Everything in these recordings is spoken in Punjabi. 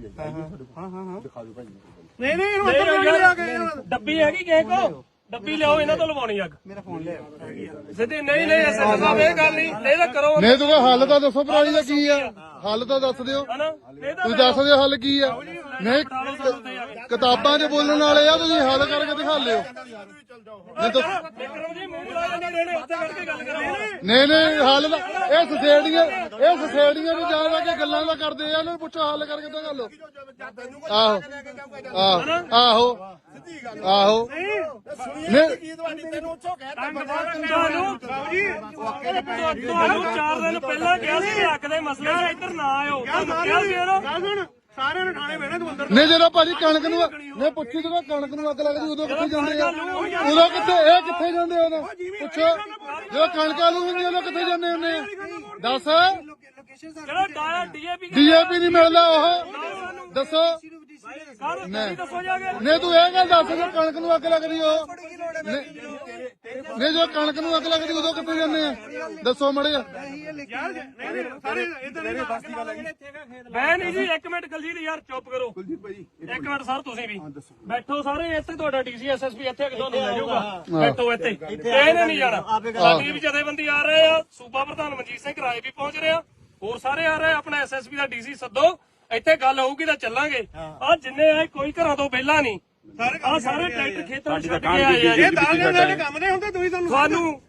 ਡੱਬੀ ਹੈ ਹਾਂ ਹਾਂ ਹਾਂ। ਦਿਖਾ ਦਿਓ ਭਾਈ ਨਹੀਂ ਨਹੀਂ ਇਹਨੂੰ ਅੰਦਰ ਕਿਉਂ ਲਿਆ ਕੇ ਡੱਬੀ ਹੈਗੀ ਕਿਸੇ ਕੋ ਡੱਬੀ ਲਿਆਓ ਇਹਨਾਂ ਤੋਂ ਲਵਾਉਣੀ ਅੱਗ। ਮੇਰਾ ਫੋਨ ਲੈ ਸਿੱਧੀ ਨਹੀਂ ਨਹੀਂ ਐਸਐਸ ਸਾਹਿਬ ਇਹ ਗੱਲ ਨਹੀਂ। ਇਹ ਤਾਂ ਕਰੋ। ਨਹੀਂ ਤੂੰ ਹੱਲ ਤਾਂ ਦੱਸੋ ਪਰਾਲੀ ਦਾ ਕੀ ਆ। ਹੱਲ ਤਾਂ ਦੱਸ ਦਿਓ। ਹਨਾ? ਤੁਸੀਂ ਦੱਸ ਦਿਓ ਹੱਲ ਕੀ ਆ। ਨਹੀਂ ਲਓ ਕਿਤਾਬਾਂ 'ਚ ਬੋਲਣ ਵਾਲੇ ਆ ਤੁਸੀਂ ਹੱਲ ਕਰਕੇ ਦਿਖਾ ਲਿਓ। ਨਹੀਂ ਤਾਂ ਵਿਕਰਮ ਜੀ ਮੂੰਹ ਲਾ ਜਾਂਦੇ ਨੇੜੇ ਉੱਥੇ ਖੜ ਕੇ ਗੱਲ ਕਰੋ ਨਹੀਂ ਨਹੀਂ ਹੱਲ ਦਾ ਇਹ ਸੋਸਾਇਟੀਆਂ ਇਹ ਸੋਸਾਇਟੀਆਂ ਨੂੰ ਜਾ ਜਾ ਕੇ ਗੱਲਾਂ ਦਾ ਕਰਦੇ ਆ ਇਹਨਾਂ ਨੂੰ ਪੁੱਛੋ ਹੱਲ ਕਰਕੇ ਤਾਂ ਗੱਲ। ਆਹੋ। ਆਹੋ। ਆਹੋ ਆਹੋ। ਨਹੀਂ। ਕੀ ਤੁਹਾਡੀ ਤੈਨੂੰ ਉੱਚੋ ਕਹਿਤਾ ਤੁਹਾਨੂੰ ਤੁਹਾਨੂੰ ਚਾਰ ਦਿਨ ਪਹਿਲਾਂ ਕਿਹਾ ਸੀ ਕਿ ਹੱਕ ਦੇ ਮਸਲੇ ਇੱਧਰ ਨਾ ਆਇਓ। ਤੁਹਾਨੂੰ ਕਿਹਾ ਸੀ ਨਾ ਗੱਲ ਸੁਣ। ਸਾਰਿਆਂ ਨੇ ਥਾਣੇ ਬਹਿਣਾ ਤੂੰ ਅੰਦਰ ਨਹੀਂ ਜਦੋਂ ਭਾਜੀ ਕਣਕ ਨੂੰ ਨਹੀਂ ਪੁੱਛੀ ਜਦੋਂ ਕਣਕ ਨੂੰ ਅੱਗ ਲੱਗਦੀ ਉਦੋਂ ਕਿੱਥੇ ਜਾਂਦੇ ਆ? ਉਦੋਂ ਕਿੱਥੇ ਇਹ ਕਿੱਥੇ ਜਾਂਦੇ ਉਦੋਂ? ਪੁੱਛੋ। ਜਦੋਂ ਕਣਕਾਂ ਨੂੰ ਹੁੰਦੀ ਉਦੋਂ ਕਿੱਥੇ ਜਾਂਦੇ ਹੁੰਦੇ ਆ? ਦੱਸ। ਜਿਹੜਾ ਡੀਏਪੀ ਨਹੀਂ ਮਿਲਦਾ ਉਹ। ਦੱਸੋ। ਜਾ ਨਹੀਂ ਤੂੰ ਇਹ ਗੱਲ ਦੱਸ ਜੇ ਕਣਕ ਨੂੰ ਅੱਗ ਲੱਗਦੀ ਉਹ ਨਹੀਂ ਨਹੀਂ ਜਦੋਂ ਕਣਕ ਨੂੰ ਅੱਗ ਲੱਗਦੀ ਉਦੋਂ ਕਿੱਥੇ ਜਾਂਦੇ ਆ? ਦੱਸੋ ਮੜੇ ਯਾਰ ਨਹੀਂ ਨਹੀਂ ਸਾਰੇ ਇਦਾਂ ਨਹੀਂ ਬਸਤੀ ਵਾਲਾ ਮੈਂ ਨਹੀਂ ਜੀ ਇੱਕ ਮਿੰਟ ਕਲਜੀਤ ਯਾਰ ਚੁੱਪ ਕਰੋ। ਕੁਲਜੀਤ ਭਾਈ ਇੱਕ ਮਿੰਟ। ਸਰ ਤੁਸੀਂ ਵੀ। ਬੈਠੋ ਸਾਰੇ ਇੱਥੇ ਤੁਹਾਡਾ ਡੀਸੀ ਐਸਐਸਪੀ ਇੱਥੇ ਇੱਕ ਤੁਹਾਨੂੰ ਲੈ ਜਾਊਗਾ। ਬੈਠੋ ਇੱਥੇ। ਇਹਨੇ ਨਹੀਂ ਜਾਣਾ ਸਾਡੀ ਵੀ ਜਥੇਬੰਦੀ ਆ ਰਹੇ ਆ ਸੂਬਾ ਪ੍ਰਧਾਨ ਮਨਜੀਤ ਸਿੰਘ ਰਾਏ ਵੀ ਪਹੁੰਚ ਰਿਹਾ। ਹੋਰ ਸਾਰੇ ਆ ਰਹੇ ਆਪਣਾ ਐਸਐਸਪੀ ਦਾ ਡੀਸੀ ਸੱਦੋ। ਇੱਥੇ ਗੱਲ ਹੋਊਗੀ ਤਾਂ ਚੱਲਾਂਗੇ। ਆ ਜਿੰਨੇ ਆਏ ਕੋਈ ਘਰਾਂ ਤੋਂ ਪਹਿਲਾਂ ਨਹੀਂ। ਆ ਸਾਰੇ ਟਰੈਕਟਰ ਖੇਤਾਂ ਨੂੰ ਛੱਡ ਕੇ ਆਏ ਆ। ਇਹ ਦਾਲ ਦੇ ਨਾਲ ਕੰਮ ਦੇ ਹੁੰਦੇ ਤੁਸੀਂ ਤੁਹਾਨੂੰ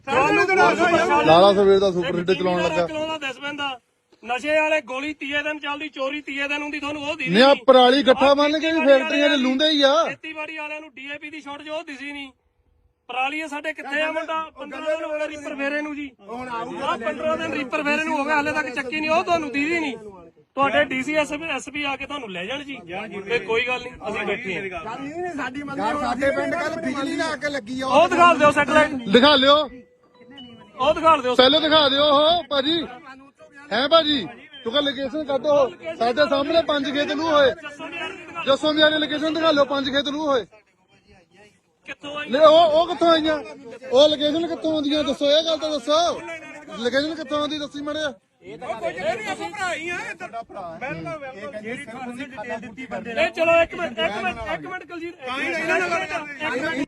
ਤੁਹਾਨੂੰ ਤੁਹਾਨੂੰ ਲਾਲਾ ਸਵੇਰ ਦਾ ਸੁਪਰ ਹਿੱਟ ਚਲਾਉਣ ਲੱਗਾ। ਚਲਾਉਂਦਾ ਦਿਸ ਪੈਂਦਾ ਨਸ਼ੇ ਵਾਲੇ ਗੋਲੀ ਤੀਏ ਦਿਨ ਚੱਲਦੀ ਚੋਰੀ ਤੀਏ ਦਿਨ ਹੁੰਦੀ ਤੁਹਾਨੂੰ ਉਹ ਦੀ ਨਹੀਂ। ਆ ਪਰਾਲੀ ਗੱਠਾ ਬੰਨ ਕੇ ਵੀ ਫੈਕਟਰੀਆਂ 'ਚ ਲੁੰਦੇ ਹੀ ਆ। ਖੇਤੀਬਾੜੀ ਵਾਲਿਆਂ ਨੂੰ ਡੀਏਪੀ ਦੀ ਸ਼ਾਰਟ ਜੋ ਦਿਸੀ ਨਹੀਂ। ਪਰਾਲੀ ਸਾਡੇ ਕਿੱਥੇ ਆ ਮੁੰਡਾ? 15 ਦਿਨ ਹੋ ਗਏ ਰੀਪਰ ਫੇਰੇ ਨੂੰ ਜੀ। ਹੁਣ ਆਊਗਾ 15 ਦਿਨ ਰੀਪਰ ਫੇਰੇ ਨੂੰ ਹੋ ਗਿਆ ਹਾਲੇ ਤੱਕ ਚੱਕੀ ਨਹੀਂ ਉਹ ਤੁਹਾਨੂੰ ਦੀਦੀ ਨਹੀਂ। ਤੁਹਾਡੇ ਡੀਸੀ ਐਸਪੀ ਆ ਕੇ ਤੁਹਾਨੂੰ ਲੈ ਜਾਣ ਜੀ। ਤੇ ਕੋਈ ਗੱਲ ਨਹੀਂ ਅਸੀਂ ਬੈਠੇ ਹਾਂ। ਯਾਰ ਸਾਡੇ ਪਿੰਡ ਕੱਲ ਬਿਜਲੀ ਨਾ ਅੱਗ ਲੱਗੀ ਆ ਉਹ ਦਿਖਾ ਦਿਓ ਸੈਟਲਾਈਟ। ਦਿਖਾ ਲਿਓ। ਉਹ ਦਿਖਾ ਦਿਓ। ਪਹਿਲਾਂ ਦਿਖਾ ਦਿਓ ਉਹ ਭਾਜੀ। ਹੈ ਭਾਜੀ? ਤੂੰ ਕਹ ਲੋਕੇਸ਼ਨ ਕੱਢੋ ਸਾਡੇ ਸਾਹਮਣੇ ਪੰਜ ਖੇਤ ਨੂੰ ਹੋਏ। ਜੱਸੋ ਮਿਆਰੀ ਲੋਕੇਸ਼ਨ ਦਿਖਾ ਲਿਓ ਪੰਜ ਖੇਤ ਨੂੰ ਹੋਏ। ਕਿੱਥੋਂ ਆਈ? ਨਹੀਂ ਉਹ ਉਹ ਕਿੱਥੋਂ ਆਈਆਂ? ਉਹ ਲੋਕੇਸ਼ਨ ਕਿੱਥੋਂ ਆਉਂਦੀਆਂ? ਦੱਸੋ ਇਹ ਗੱਲ ਤਾਂ ਦੱਸੋ। ਲੋਕੇਸ਼ਨ ਕਿੱਥੋਂ ਆਉਂਦੀ ਦੱਸੀ ਮੜਿਆ ਕੋਈ ਚੱਕਰ ਨਹੀਂ ਆਪਾਂ ਭਰਾ ਹੀ ਆ ਮੈਂ ਤਾਂ ਜਿਹੜੀ ਤੁਹਾਨੂੰ ਡਿਟੇਲ ਦਿੱਤੀ ਬੰਦੇ ਇਹ ਚਲੋ ਇੱਕ ਮਿੰਟ ਇੱਕ ਮਿੰਟ ਇੱਕ ਮਿੰਟ ਕੁਲਜੀਤ ਇੱਕ ਮਿੰਟ।